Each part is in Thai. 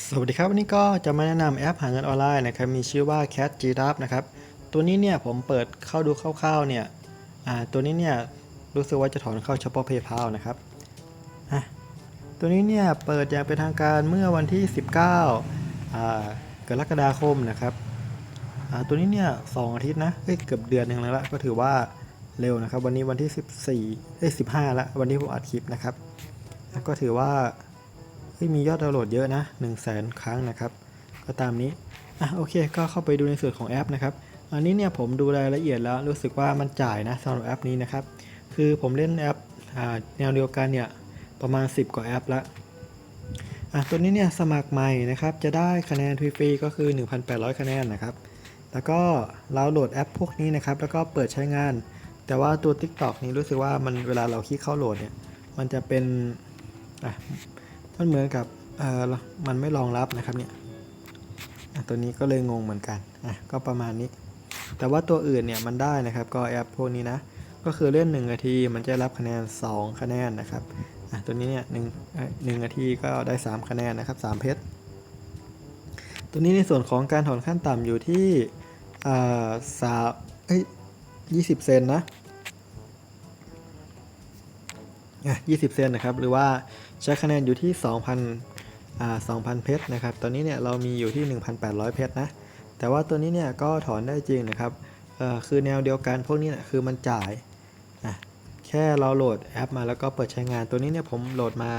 สวัสดีครับวันนี้ก็จะมาแนะนำแอปหาเงินออนไลน์นะครับมีชื่อว่า Cat Giraffe นะครับตัวนี้เนี่ยผมเปิดเข้าดูคร่าวๆเนี่ยตัวนี้เนี่ยรู้สึกว่าจะถอนเข้าเฉพาะ PayPal นะครับตัวนี้เนี่ยเปิดอย่างเป็นทางการเมื่อวันที่ 19อ่ากรกฎาคมนะครับตัวนี้เนี่ยสองอาทิตย์นะเอ้ยเกือบเดือนหนึ่งแล้วละก็ถือว่าเร็วนะครับ วันนี้วันที่ 14เอ้ย15ละวันนี้ผมอัดคลิปนะครับก็ถือว่า เฮ้ยมียอดดาวน์โหลดเยอะนะ1 0 0 0 0แสนครั้งนะครับ ก็ตามนี้อะโอเค ก็เข้าไปดูในส่วนของแอปนะครับอันนี้เนี่ยผมดูรายละเอียดแล้วรู้สึกว่ามันจ่ายนะสำหรับแอปนี้นะครับ คือผมเล่นแอปอ่าแนวเดียวกันเนี่ยประมาณ 10 กว่าแอปละอะตัวนี้เนี่ยสมัครใหม่นะครับจะได้คะแนนฟรีก็คือ 1,800 คะแนนนะครับ แล้วก็เราโหลดแอปพวกนี้นะครับ แล้วก็เปิดใช้งาน แต่ว่าตัว TikTok นี้รู้สึกว่ามันเวลาเราคลิกเข้าโหลดเนี่ยมันจะเป็นอะ มันเหมือนกับเออมันไม่รองรับนะครับเนี่ยตัวนี้ก็เลยงงเหมือนกันอะก็ประมาณนี้ แต่ว่าตัวอื่นเนี่ยมันได้นะครับ ก็แอปพวกนี้นะ ก็คือเล่น1นาทีมันจะรับคะแนน 2 คะแนนนะครับอะตัวนี้เนี่ยหนึ่งหนึ่งนาทีก็ได้ 3 คะแนนนะครับ 3 เพชร ตัวนี้ในส่วนของการถอนขั้นต่ำอยู่ที่อ่าสามเอ้ยยี่สิบเซนนะ 20 เซนนะครับ หรือว่าใช้คะแนนอยู่ที่ 2,000อ่า2,000 เพชรนะครับ ตอนนี้เนี่ยเรามีอยู่ที่ 1,800 เพชรนะ แต่ว่าตัวนี้เนี่ยก็ถอนได้จริงนะครับเอ่อคือแนวเดียวกันพวกนี้นะคือมันจ่ายนะแค่เราโหลดแอปมาแล้วก็เปิดใช้งาน ตัวนี้เนี่ยผมโหลดมา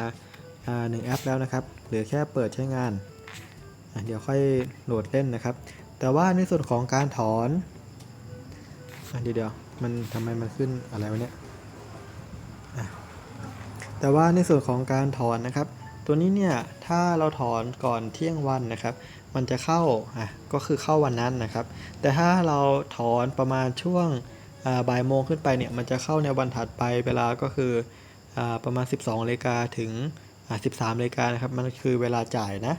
อ่าหนึ่งแอปแล้วนะครับ เหลือแค่เปิดใช้งานอะเดี๋ยวค่อยโหลดเล่นนะครับ แต่ว่าในส่วนของการถอนอะเดี๋ยวเดี๋ยวมันทำไมมันขึ้นอะไรวะเนี่ย แต่ว่าในส่วนของการถอนนะครับ ตัวนี้เนี่ยถ้าเราถอนก่อนเที่ยงวันนะครับ มันจะเข้าอะก็คือเข้าวันนั้นนะครับ แต่ถ้าเราถอนประมาณช่วงบ่ายโมงขึ้นไปเนี่ยมันจะเข้าในวันถัดไปเวลาก็คืออประมาณ 12นาฬิกาถึงอ่า13นาฬิกานะครับมันคือเวลาจ่ายนะ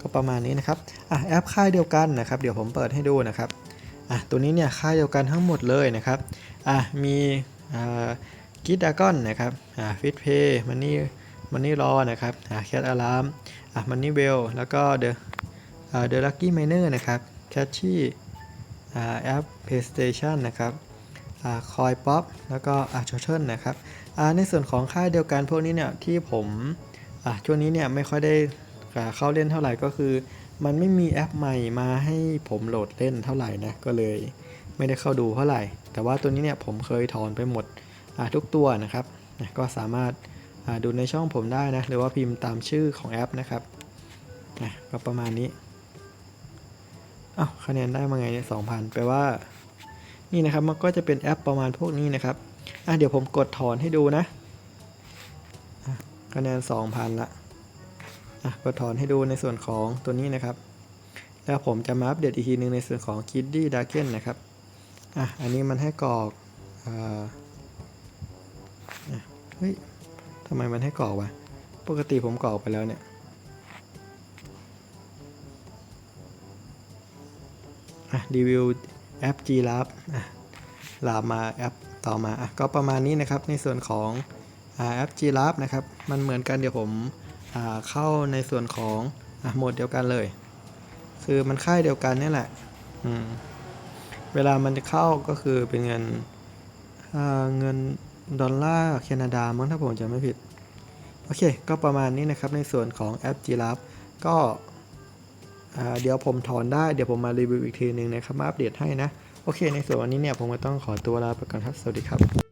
ก็ประมาณนี้นะครับอะแอปค่ายเดียวกันนะครับ เดี๋ยวผมเปิดให้ดูนะครับอะตัวนี้เนี่ยค่ายเดียวกันทั้งหมดเลยนะครับอะมีอ่า กิดากอนนะครับอ่าฟิตเพย์มันนี่มันนี่รอนะครับอ่าแคทอะลามอ่ามันนี่เวลแล้วก็เดอะอ่าเดอะลักกี้ไมเนอร์นะครับแคชชี่อ่าแอปเพย์สเตชันนะครับอ่าคอยป๊อปแล้วก็อ่าชอชนนะครับอ่าในส่วนของค่ายเดียวกันพวกนี้เนี่ยที่ผมอ่าช่วงนี้เนี่ยไม่ค่อยได้เข้าเล่นเท่าไหร่ก็คือ มันไม่มีแอปใหม่มาให้ผมโหลดเล่นเท่าไหร่นะก็เลยไม่ได้เข้าดูเท่าไหร่ แต่ว่าตัวนี้เนี่ยผมเคยถอนไปหมด ทุกตัวนะครับก็สามารถดูในช่องผมได้นะหรือว่าพิมพ์ตามชื่อของแอปนะครับนะก็ประมาณนี้อ้าวคะแนนได้มาไงเนี่ยสองพันแปลว่า นี่นะครับมันก็จะเป็นแอปประมาณพวกนี้นะครับอะเดี๋ยวผมกดถอนให้ดูนะคะแนน 2,000 ละอะกดถอนให้ดูในส่วนของตัวนี้นะครับ แล้วผมจะมาอัปเดตอีกทีนึงในส่วนของ Kiddy d a r k e n นะครับอะอันนี้มันให้กรอกอ่า เฮ้ยทำไมมันให้กรอกวะ ปกติผมกรอกไปแล้วเนี่ยรีวิวแอป G Lab ลามมาแอปต่อมาอก็ประมาณนี้นะครับในส่วนของอแอป G Lab นะครับ มันเหมือนกันเดี๋ยวผมเข้าในส่วนของอโหมดเดียวกันเลย คือมันค่ายเดียวกันนี่แหละเวลามันจะเข้าก็คือเป็นเงินเงิน ดอลลาร์แคนาดามั้งถ้าผมจำไม่ผิด โอเค ก็ประมาณนี้นะครับในส่วนของแอป g r a p ก็เดี๋ยวผมถอนได้ เดี๋ยวผมมารีวิวอีกทีหนึ่งนะครับ มาอัปเดตให้นะ โอเค ในส่วนวันนี้เนี่ยผมก็ต้องขอตัวลาไปก่อนครับ สวัสดีครับ